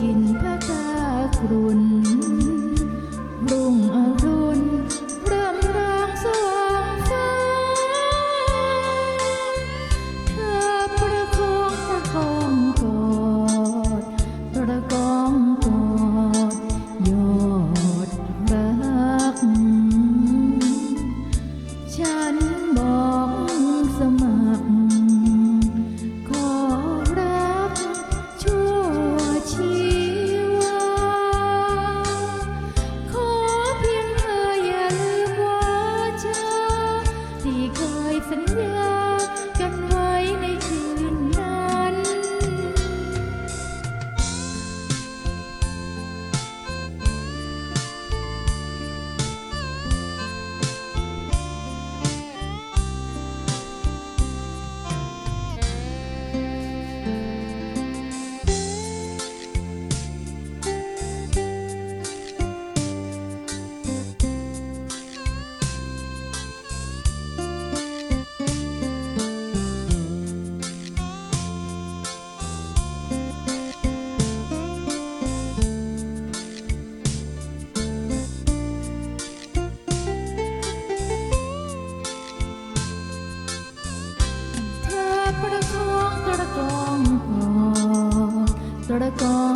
ถินพระกากรุณรุ่งอรุณเริ่มรางสว่างฟ้า เธอประคองประคองกอด ประกองกอดยอดรัก ฉัน सड़कों